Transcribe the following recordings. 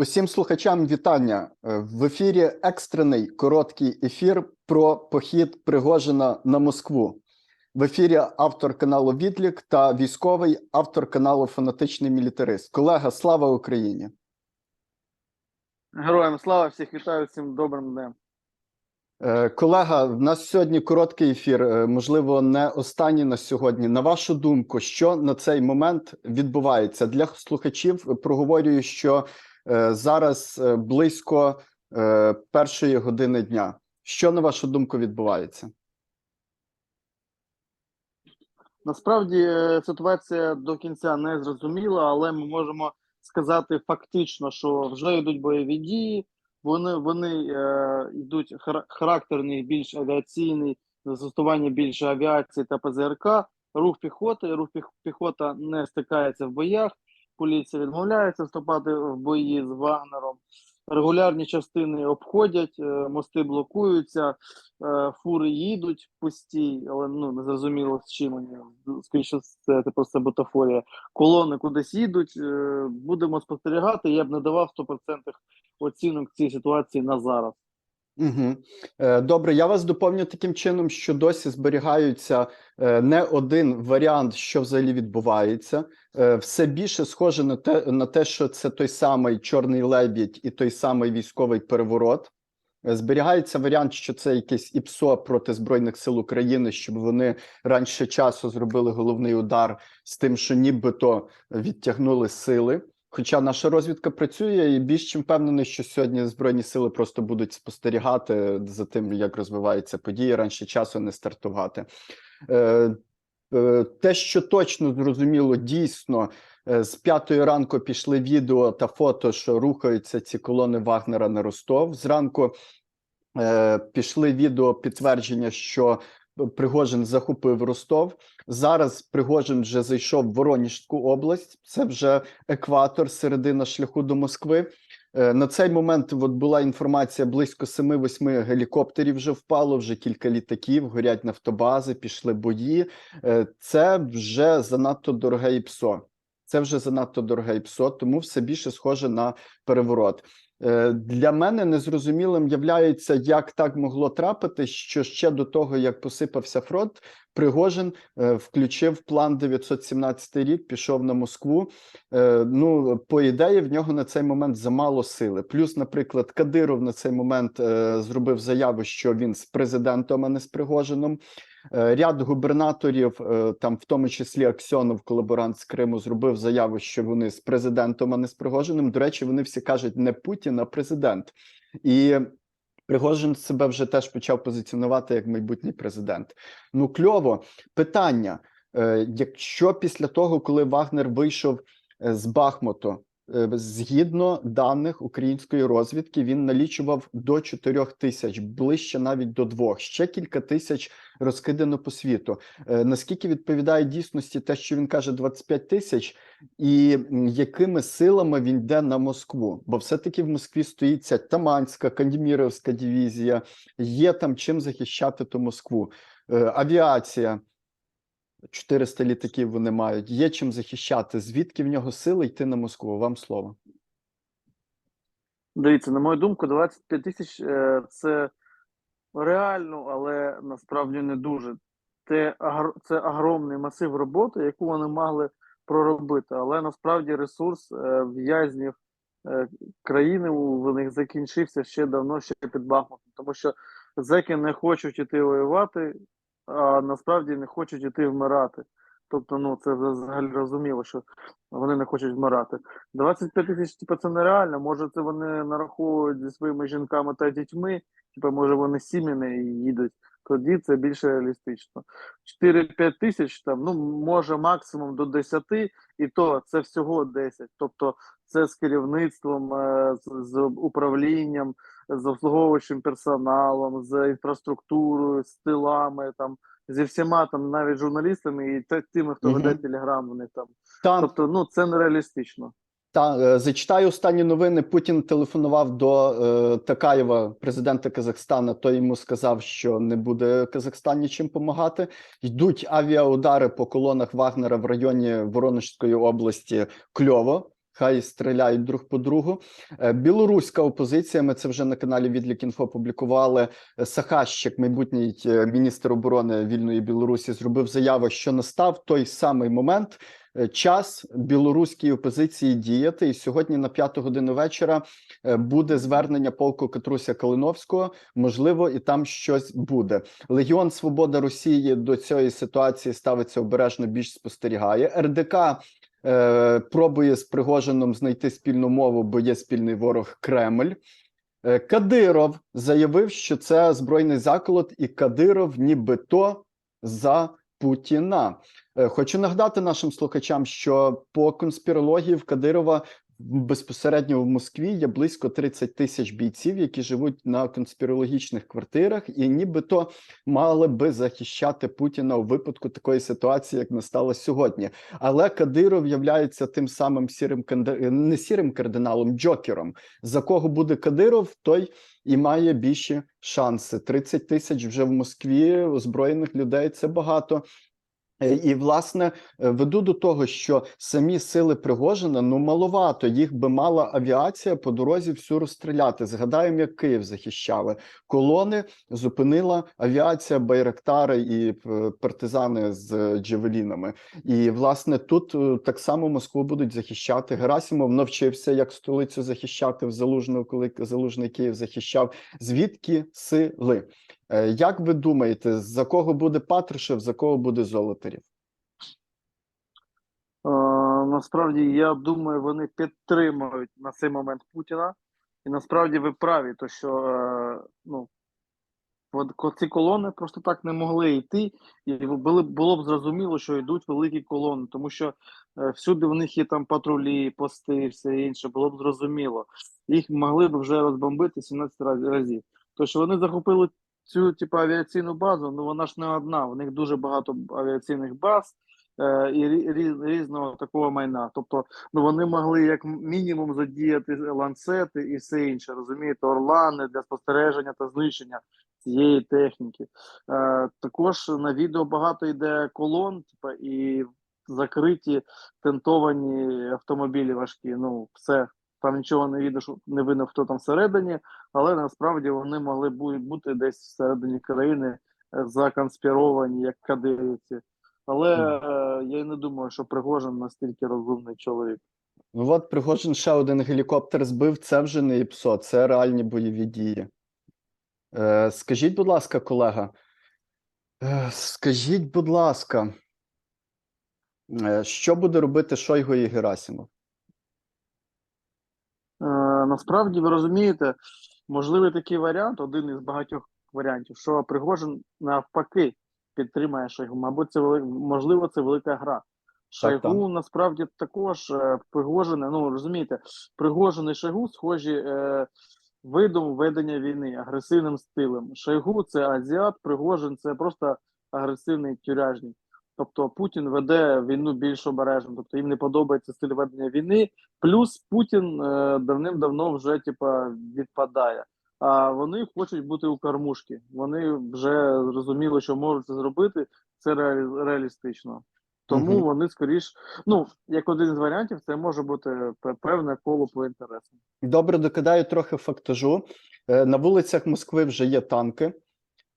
Усім слухачам вітання Е, в ефірі. Екстрений короткий ефір про похід Пригожина на Москву. В ефірі автор каналу Відлік та військовий автор каналу Фанатичний мілітарист. Колега, слава Україні! Героям слава всіх вітаю всім добрим днем. Е, Колега, в нас сьогодні короткий ефір. е, Можливо, не останній на сьогодні. На вашу думку, що на цей момент відбувається для слухачів? Проговорюю, що зараз е, близько е, першої години дня. Що на вашу думку відбувається? Насправді е, ситуація до кінця не зрозуміла, але ми можемо сказати фактично, що вже йдуть бойові дії. Вони вони е, йдуть хара- характерний, більш авіаційний, застосування більше авіації та ПЗРК. Рух піхоти, рух піхота не стикається в боях. Поліція відмовляється вступати в бої з Вагнером. Регулярні частини обходять, е, мости блокуються, е, фури їдуть пусті, але ну не зрозуміло з чим вони. Скоріше це, просто бутафорія. Колони кудись їдуть. е, Будемо спостерігати. Я б не давав 100% оцінок цій ситуації на зараз. Угу. Добре, я вас доповню таким чином, що досі зберігаються е, не один варіант, що взагалі відбувається. Е, Все більше схоже на те, на те, що це той самий чорний лебідь і той самий військовий переворот. Зберігається варіант, що це якесь ІПСО проти Збройних сил України, щоб вони раніше часу зробили головний удар з тим, що нібито відтягнули сили. Хоча наша розвідка працює, і більш чим впевнений, що сьогодні збройні сили просто будуть спостерігати за тим, як розвиваються події раніше часу не стартувати. Е, е, те, що точно зрозуміло, дійсно е, з п'ятої ранку пішли відео та фото, що рухаються ці колони Вагнера на Ростов. Зранку пішли відео підтвердження, що Пригожин захопив Ростов. Зараз Пригожин вже зайшов в Воронежську область. Це вже екватор, середина шляху до Москви. Е, На цей момент от була інформація: близько 7-8 гелікоптерів вже впало, вже кілька літаків, горять нафтобази, пішли бої. Е, Це вже занадто дороге ІПСО. Це вже занадто дороге ІПСО, тому все більше схоже на переворот. Е, Для мене незрозумілим являється, як так могло трапити, що ще до того, як посипався фронт, Пригожин е, включив план 917 рік, пішов на Москву. Е, Ну, по ідеї, в нього на цей момент замало сили. Плюс, наприклад, Кадиров на цей момент зробив заяву, що він з президентом, а не з Пригожином. Е, Ряд губернаторів, е, там в тому числі Аксьонов, колаборант з Криму, зробив заяву, що вони з президентом, а не з Пригожиним. До речі, вони всі кажуть не Путін, а президент. І Пригожин себе вже теж почав позиціонувати як майбутній президент. Ну кльово питання: е, якщо після того, коли Вагнер вийшов з Бахмуту, згідно даних української розвідки, він налічував до 4 тисяч, ближче навіть до двох. Ще кілька тисяч розкидано по світу. Е, Наскільки відповідає дійсності те, що він каже 25 тисяч, і якими силами він йде на Москву? Бо все-таки в Москві стоїть ця Таманська, Кандіміровська дивізія, є там чим захищати ту Москву. Е, Авіація. 400 літаків вони мають. Є чим захищати. Звідки в нього сили йти на Москву? Вам слово. Дивіться, на мою думку, 25 тисяч е, це реально, але насправді не дуже. Це, це огромний масив роботи, яку вони могли проробити. Але насправді ресурс е, в'язнів е, країни у них закінчився ще давно, ще під Бахмутом. Тому що зеки не хочуть іти воювати, а насправді не хочуть іти вмирати. Тобто, ну це взагалі розуміло, що вони не хочуть вмирати. 25 тисяч, типу, це нереально. Може, це вони нараховують зі своїми жінками та дітьми, типу, може, вони сім'ями і їдуть. Тоді це більше реалістично. 4-5 тисяч, там, ну, може, максимум до 10, і то це всього 10. Тобто, це з керівництвом, е, з управлінням, з обслуговуючим персоналом, з інфраструктурою, з тилами, там, зі всіма там, навіть журналістами і тими, хто веде телеграм, вони там. Та, Тобто, ну це нереалістично. та е, зачитаю останні новини. Путін телефонував до е, Такаєва, президента Казахстана. Той йому сказав, що не буде Казахстан нічим допомагати. Йдуть авіаудари по колонах Вагнера в районі Воронежської області. Кльово. Хай стріляють друг по другу. Е, Білоруська опозиція. Ми це вже на каналі Відлік.Інфо публікували. Е, Сахащик, майбутній е, міністр оборони вільної Білорусі, зробив заяву, що настав той самий момент. Час білоруській опозиції діяти, і сьогодні на п'яту годину вечора буде звернення полку Катруся Калиновського. Можливо, і там щось буде. Легіон Свобода Росії до цієї ситуації ставиться обережно, більш спостерігає. РДК е, пробує з Пригожином знайти спільну мову, бо є спільний ворог Кремль. Е, Кадиров заявив, що це збройний заколот, і Кадиров нібито за Путіна. Е, Хочу нагадати нашим слухачам, що по конспірології в Кадирова безпосередньо в Москві є близько 30 тисяч бійців, які живуть на конспірологічних квартирах, і нібито мали би захищати Путіна у випадку такої ситуації, як настала сьогодні. Але Кадиров являється тим самим сірим канди- не сірим кардиналом, джокером. За кого буде Кадиров, той і має більші шанси. 30 тисяч вже в Москві озброєних людей це багато. Е, І власне е, веду до того, що самі сили Пригожина ну маловато. Їх би мала авіація по дорозі всю розстріляти. Згадаємо, як Київ захищали колони. Зупинила авіація Байрактари і е, партизани з джевелінами. І власне тут так само Москву будуть захищати. Герасимов навчився як столицю захищати в Залужного, коли Залужний Київ захищав. Звідки сили? Е, Як ви думаєте, за кого буде Патрушев, за кого буде Золотарів? Е, насправді, я думаю, вони підтримують на цей момент Путіна. І насправді ви праві, то що е, ну, ці колони просто так не могли йти, і було, було б зрозуміло, що йдуть великі колони, тому що е, всюди в них є там патрулі, пости все інше, було б зрозуміло. Їх могли б вже розбомбити 17 разів. То що вони захопили цю типу, авіаційну базу, ну вона ж не одна, у них дуже багато авіаційних баз е, і рі- рі- різного такого майна. Тобто, ну вони могли як мінімум задіяти ланцети і все інше, розумієте, орлани для спостереження та знищення цієї техніки. Е, також на відео багато йде колон, типу, і закриті тентовані автомобілі важкі. Ну, все. Там нічого не видно, що не видно, хто там всередині, але насправді вони могли бути десь всередині країни е, законспіровані, як кадирівці. Але е, я й не думаю, що Пригожин настільки розумний чоловік. Ну от Пригожин ще один гелікоптер збив. Це вже не ІПСО, це реальні бойові дії. Е, скажіть, будь ласка, колега, е, скажіть, будь ласка, е, що буде робити Шойгу і Герасимов? Е, насправді, ви розумієте, можливий такий варіант, один із багатьох варіантів, що Пригожин навпаки підтримає Шойгу. Мабуть, це можливо, це велика гра. Шойгу насправді також е, Пригожин, ну розумієте, Пригожин і Шойгу схожі е, видом ведення війни, агресивним стилем. Шойгу це азіат, Пригожин це просто агресивний тюряжник. Тобто Путін веде війну більш обережно, тобто їм не подобається стиль ведення війни. Плюс Путін е, давним-давно вже типа відпадає. А вони хочуть бути у кормушки. Вони вже зрозуміли, що можуть це зробити. Це реалі- реалістично. Тому Мгм. вони скоріш, ну як один з варіантів, це може бути певне коло по інтересам. Добре, докидаю трохи фактажу. Е, На вулицях Москви вже є танки.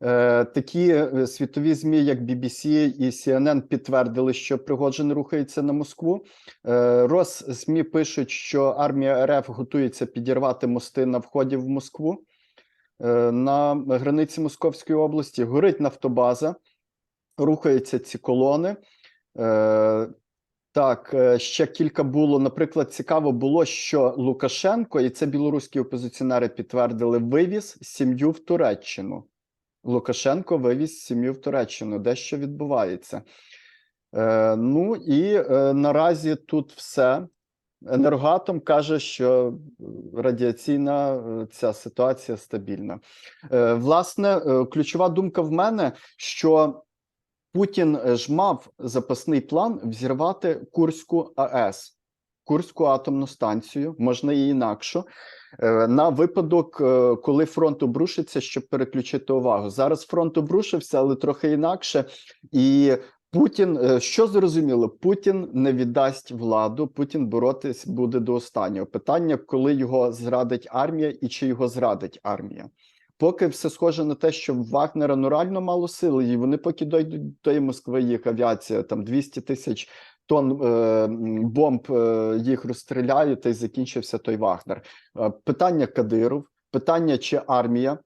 Е, Такі е, світові ЗМІ, як BBC і CNN, підтвердили, що Пригожин рухається на Москву. Е, Росзмі пишуть, що армія РФ готується підірвати мости на вході в Москву на границі Московської області. Горить нафтобаза, рухаються ці колони. Так, ще кілька було. Наприклад, цікаво було, що Лукашенко, і це білоруські опозиціонери підтвердили, вивіз сім'ю в Туреччину. Лукашенко вивіз сім'ю в Туреччину. Де що відбувається? Е, ну і е, наразі тут все. Енергоатом каже, що радіаційна е, ця ситуація стабільна. Е, власне, е, ключова думка в мене, що Путін ж мав запасний план взірвати Курську АЕС, Курську атомну станцію, можна і інакше, на випадок, е, коли фронт обрушиться, щоб переключити увагу. Зараз фронт обрушився, але трохи інакше, і Путін, е, що зрозуміло, Путін не віддасть владу, Путін боротись буде до останнього. Питання, коли його зрадить армія і чи його зрадить армія. Поки все схоже на те, що в Вагнера ну мало сили, і вони поки дойдуть до Москви, їх авіація там 200 тисяч тонн е, бомб е, їх розстріляють, та й закінчився той Вагнер. Е, питання Кадиров, питання, чи армія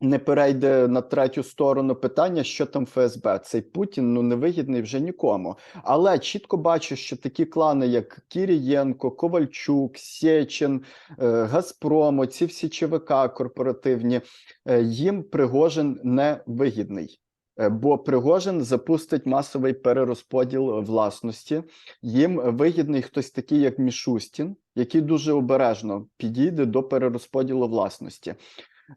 не перейде на третю сторону питання, що там ФСБ. Цей Путін ну невигідний вже нікому. Але чітко бачу, що такі клани, як Кірієнко, Ковальчук, Сєчин, Газпром, ці всі ЧВК корпоративні, їм Пригожин не вигідний. Бо Пригожин запустить масовий перерозподіл власності. Їм вигідний хтось такий, як Мішустін, який дуже обережно підійде до перерозподілу власності.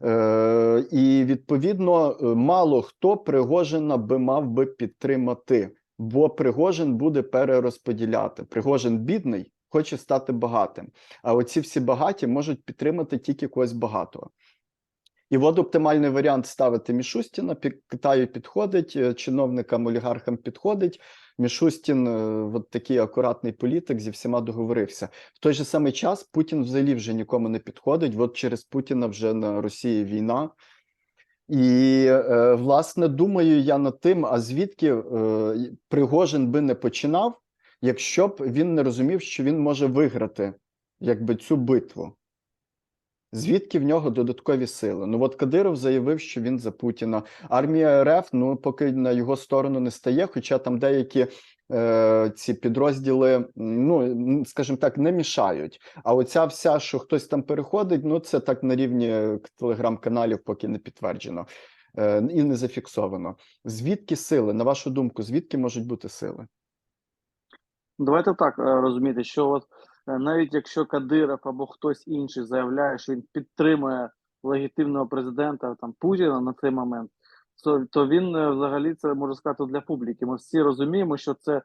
Е, і відповідно е, мало хто Пригожина би мав би підтримати, бо Пригожин буде перерозподіляти. Пригожин бідний, хоче стати багатим. А оці всі багаті можуть підтримати тільки когось багатого. І от оптимальний варіант ставити Мішустіна. Пі- Китаю підходить, е, чиновникам, олігархам підходить. Мішустін, е, от такий акуратний політик, зі всіма договорився. В той же самий час Путін взагалі вже нікому не підходить. От через Путіна вже на Росії війна. І е, власне думаю я над тим, а звідки е, Пригожин би не починав, якщо б він не розумів, що він може виграти якби цю битву. Звідки в нього додаткові сили? Ну от Кадиров заявив, що він за Путіна. Армія РФ ну поки на його сторону не стає, хоча там деякі е, ці підрозділи, ну скажімо так, не мішають. А оця вся, що хтось там переходить, ну це так на рівні телеграм-каналів, поки не підтверджено е, і не зафіксовано. Звідки сили? На вашу думку, звідки можуть бути сили? Давайте так е, розуміти, що от навіть якщо Кадиров або хтось інший заявляє, що він підтримує легітимного президента там Путіна на цей момент, то, то він е, взагалі це може сказати для публіки. Ми всі розуміємо, що це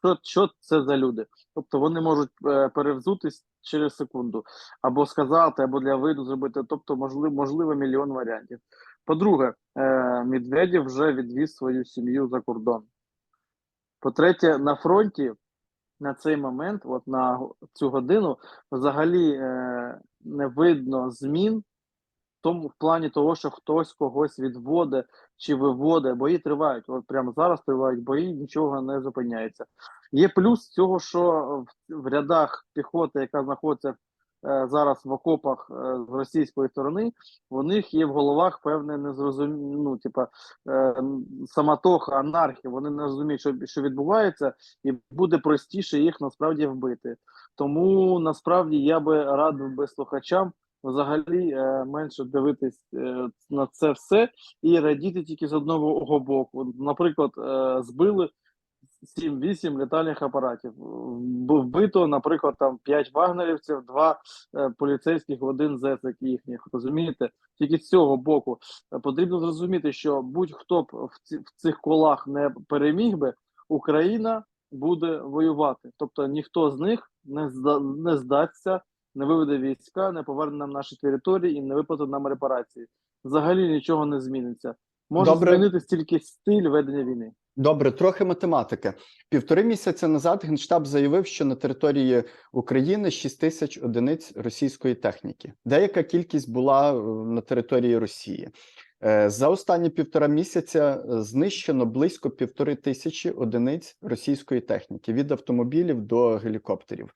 що, що це за люди. Тобто вони можуть е, перевзутись через секунду, або сказати, або для виду зробити. Тобто, можливо, можливо, мільйон варіантів. По-друге, е, Медведєв вже відвіз свою сім'ю за кордон. По-третє, на фронті на цей момент, от на цю годину, взагалі е, не видно змін тому в плані того, що хтось когось відводить чи виводить. Бої тривають. От прямо зараз тривають бої, нічого не зупиняється. Є плюс цього, що в, в рядах піхоти, яка знаходиться зараз в окопах е, з російської сторони, у них є в головах певне незрозуміння, ну, типа е, самотоха, анархія. Вони не розуміють, що, що відбувається, і буде простіше їх насправді вбити. Тому насправді я би радив би слухачам взагалі е, менше дивитись е, на це все і радіти тільки з одного боку. Наприклад, е, збили 7-8 літальних апаратів. Вбито, наприклад, там 5 вагнерівців, 2 е, поліцейських, один зецик їхніх. Розумієте? Тільки з цього боку Е, потрібно зрозуміти, що будь-хто б в, ці, в цих колах не переміг би, Україна буде воювати. Тобто ніхто з них не, зда, не здасться, не виведе війська, не поверне нам наші території і не виплатить нам репарації. Взагалі нічого не зміниться. Може Добре. змінитись тільки стиль ведення війни. Добре, трохи математики. Півтори місяця назад Генштаб заявив, що на території України 6 тисяч одиниць російської техніки. Деяка кількість була е, на території Росії. Е, За останні півтора місяця е, знищено близько півтори тисячі одиниць російської техніки від автомобілів до гелікоптерів.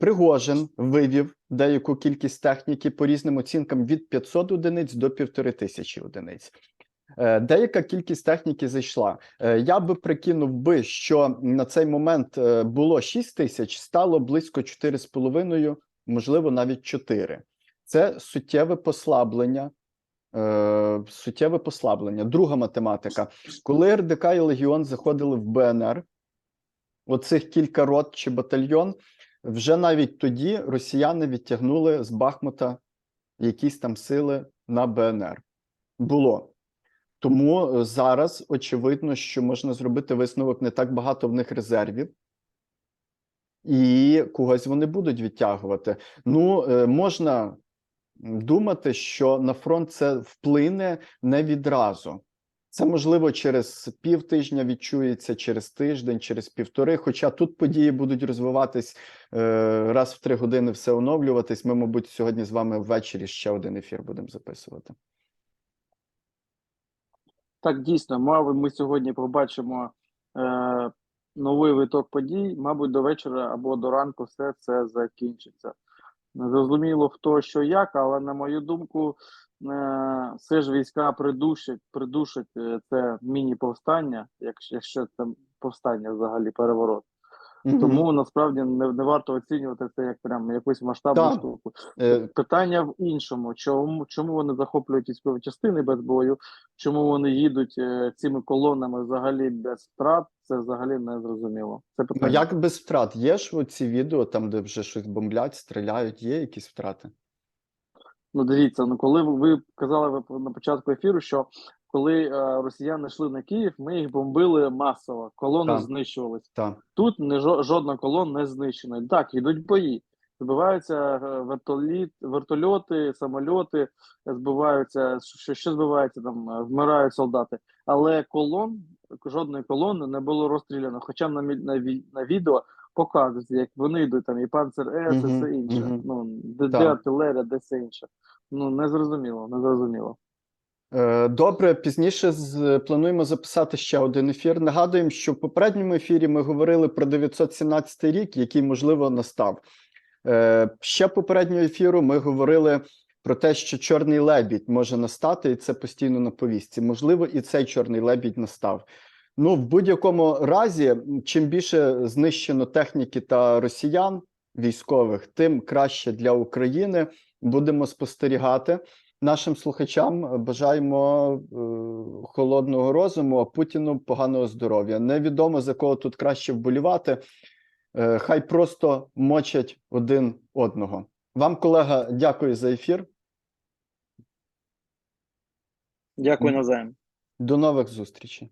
Пригожин вивів деяку кількість техніки по різним оцінкам від 500 одиниць до півтори тисячі одиниць. Е, Деяка кількість техніки зайшла. Е, Я би прикинув би, що на цей момент е, було 6 тисяч, стало близько 4,5, можливо, навіть 4. Це суттєве послаблення. Суттєве послаблення. Друга математика. Коли РДК і Легіон заходили в БНР, оцих кілька рот чи батальйон, вже навіть тоді росіяни відтягнули з Бахмута якісь там сили на БНР. Було. Тому е, зараз очевидно, що можна зробити висновок не так багато в них резервів, і когось вони будуть відтягувати. Ну, е, можна думати, що на фронт це вплине не відразу. Це можливо через півтижня відчується, через тиждень, через півтори. Хоча тут події будуть розвиватись е, раз в три години, все оновлюватись. Ми, мабуть, сьогодні з вами ввечері ще один ефір будемо записувати. Так, дійсно, мабуть, ми сьогодні побачимо е, новий виток подій. Мабуть, до вечора або до ранку все це закінчиться. Зрозуміло хто що як, але на мою думку, е, все ж війська придушать, придушать е, це міні-повстання, якщо, якщо це повстання взагалі переворот. Мгм. Тому насправді не, не варто оцінювати це як прям якусь масштабну Так. штуку. Е, Питання в іншому: чому чому вони захоплюють військові частини без бою? Чому вони їдуть е, цими колонами взагалі без втрат? Це взагалі не зрозуміло. Це Ну, питання. як без втрат? Є ж оці відео, там, де вже щось бомблять, стріляють, є якісь втрати? Ну дивіться, ну коли ви, казали на початку ефіру, що коли е, росіяни йшли на Київ, ми їх бомбили масово, колони Так. знищувались. Так. Тут не жодна колон не знищена. Так, йдуть бої. Збиваються е, вертоліт, вертольоти, самольоти, збиваються, що, що збивається, там е, вмирають солдати. Але колон, жодної колони не було розстріляно. Хоча на, на, на відео показується, як вони йдуть там і панцер С, і все інше. Ну, де, артилерія, де все інше. Ну, не зрозуміло, не зрозуміло. Е, Добре, пізніше з, плануємо записати ще один ефір. Нагадуємо, що в попередньому ефірі ми говорили про 917 рік, який можливо настав. Е, Ще попереднього ефіру ми говорили про те, що чорний лебідь може настати, і це постійно на повістці. Можливо, і цей чорний лебідь настав. Ну, в будь-якому разі, чим більше знищено техніки та росіян військових, тим краще для України. Будемо спостерігати. Нашим слухачам е, бажаємо е, холодного розуму, а Путіну поганого здоров'я. Невідомо за кого тут краще вболівати. Е, хай просто мочать один одного. Вам, колега, дякую за ефір. Дякую Назаєм. До нових зустрічей.